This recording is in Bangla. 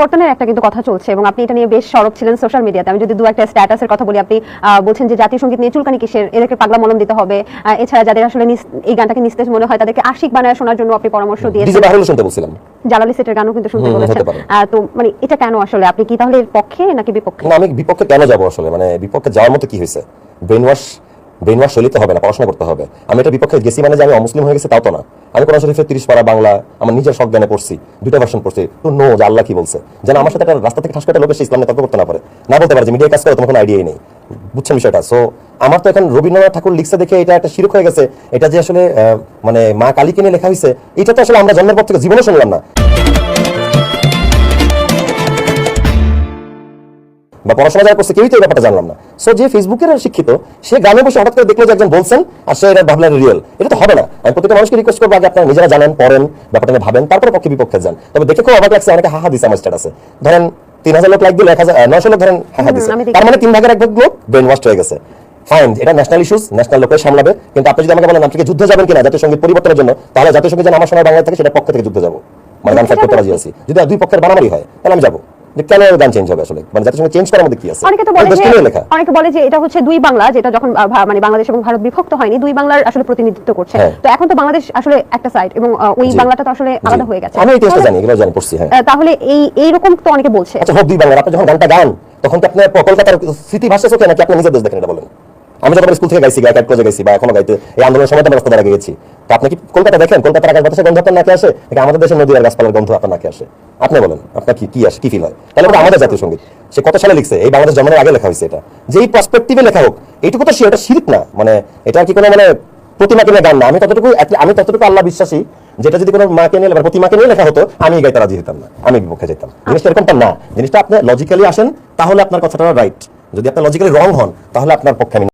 বর্তমানে একটা কিন্তু কথা চলছে এবং আপনি এটা নিয়ে বেশ সরব ছিলেন সোশ্যাল মিডিয়াতে আমি যদি দু একটা স্ট্যাটাসের কথা বলি আপনি বলছেন যে জাতীয় সংগীত নিয়ে চুলকানি কিসের? এদেরকে পাগলা মলম দিতে হবে। এছাড়া যাদের আসলে এই গানটাকে নিস্তেজ মনে হয় তাদেরকে আশিক বানায় শোনার জন্য আপনি পরামর্শ দিয়েছেন। বাহুল শুনতে বলছিলাম। জালালি সেটের গানও কিন্তু শুনতে বলেছেন। তো মানে এটা কেন আসলে? আপনি কি তাহলে পক্ষে নাকি বিপক্ষে? না আমি বিপক্ষে কেন যাব আসলে? মানে বিপক্ষে যাওয়ার মতো কি হয়েছে? ব্রেন ওয়াশ ব্রেন ওয়াশ শৈলীতে হবে না, পড়াশোনা করতে হবে। আমি এটা বিপক্ষে গেছি মানে যে আমি অমুসলিম হয়ে গেছি, তাও তো না। আমি কোরআন শরীফের তিরিশ পারা বাংলা, আমার নিজের সব জ্ঞানে পড়ছি দুটো ভার্সন পড়ছি। তো নো যে আল্লাহ কি বলছে। যেন আমার সাথে একটা রাস্তা থেকে ঠাস করে লোক এসে ইসলাম তর্ক করতে না পারে। না বলতে পারে যে মিডিয়া কাজ করে, তোমার কোনো আইডিয়াই নেই। বুঝছেন বিষয়টা? সো আমার তো এখন রবীন্দ্রনাথ ঠাকুর লিখছে দেখে এটা একটা শিরক হয়ে গেছে। এটা যে আসলে মানে মা কালীকে নিয়ে লেখা হয়েছে এটা তো আসলে আমরা জন্মের পর থেকে জীবনে শুনলাম না। বা পড়াশোনা যারা করছে কেউই তো এই ব্যাপারটা জানলাম না। সো যে ফেসবুকের শিক্ষিত সে গ্রামে বসে হঠাৎ করে দেখল যে একজন বলছেন আর সে এটা ভাবলেন রিয়েল এটা তো হবে না। আমি প্রত্যেকটা মানুষকে রিকোয়েস্ট করব আগে আপনারা নিজেরা জানেন পড়েন ব্যাপারটা নিয়ে ভাবেন তারপরে পক্ষে বিপক্ষে যান। তবে দেখে খুব অবাক লাগছে অনেকে হাহা দিছে আমার স্ট্যাটাসে ধরেন তিন হাজার লোক লাইক দিল এক হাজার নয়শো লোক ধরেন হাহা দেখি। তার মানে তিন ভাগের এক ভাগ লোক ব্রেন ওয়াশ হয়ে গেছে। ফাইন এটা ন্যাশনাল ইস্যুস ন্যাশনাল লোকের সামলাবে কিন্তু আপনি যদি আমাকে বলেন আপনি যুদ্ধে যাবেন কিনা জাতীয় সংগীত পরিবর্তনের জন্য? তাহলে জাতীয় সংগীত যেন আমার সময় বাংলা থেকে সেটা পক্ষ থেকে যুদ্ধে যাব। মানে গান করতে রাজি আছি। যদি দুই পক্ষের বাড়াবাড়ি হয় তাহলে আমি যাব। যে কেন গান চেঞ্জ হবে আসলে? মানে চেঞ্জ করার মধ্যে কি আছে? অনেকে তো বলে যে অনেকে বলে যে এটা হচ্ছে দুই বাংলা যেটা যখন মানে বাংলাদেশ এবং ভারত বিভক্ত হয়নি দুই বাংলার আসলে প্রতিনিধিত্ব করছে। হ্যাঁ। তো এখন তো বাংলাদেশ আসলে একটা সাইড এবং ওই বাংলাটা তো আসলে আলাদা হয়ে গেছে। আমি ইতিহাসটা তাহলে- জানি এগুলো জানি পড়ছি হ্যাঁ। তাহলে এই রকম তো অনেকে বলছে। আচ্ছা হোক দুই বাংলা আপনি যখন গানটা গান তখন তো আপনি কলকাতার স্মৃতি ভাষা চোখে নাকি? আপনি নিজের দেশ দেখেন এটা আমি যখন স্কুল থেকে গাইছি, গায়ক প্রজে গাইছি বা এখনও গাইতে, এই আন্দোলনের সময় তো আমি রাস্তা গেছি? তো আপনি কি কলকাতা দেখেন? কলকাতার আকাশ বাতাসের গন্ধ আপনার নাকে আসে? নাকি আমাদের দেশের নদী গাছপালার গন্ধ আপনার নাকে আসে? আপনি বলেন, আপনার কি কি আসে, কি ফিল হয়? তাহলে ওটা আমাদের জাতীয় সংগীত। সে কত সালে লিখছে? এই বাংলাদেশ জন্মের আগে লেখা হয়েছে এটা। যেই পার্সপেক্টিভে লেখা হোক, এইটুকু তো এটা শিরিক না। মানে এটা কি কোনো মানে প্রতিমাকে নিয়ে গান না। আমি ততটুকু আমি ততটুকু আল্লাহ বিশ্বাসী যেটা যদি কোনো মাকে নিয়ে, বা প্রতিমাকে নিয়ে লেখা হতো আমি গাইতে রাজি হতাম না। আমি বিপক্ষে যেতাম। জিনিসটা এরকমটা না। জিনিসটা আপনি লজিক্যালি আসেন, তাহলে আপনার কথাটা রাইট যদি আপনার লজিক্যালি রং হন, তাহলে আপনার পক্ষে আমি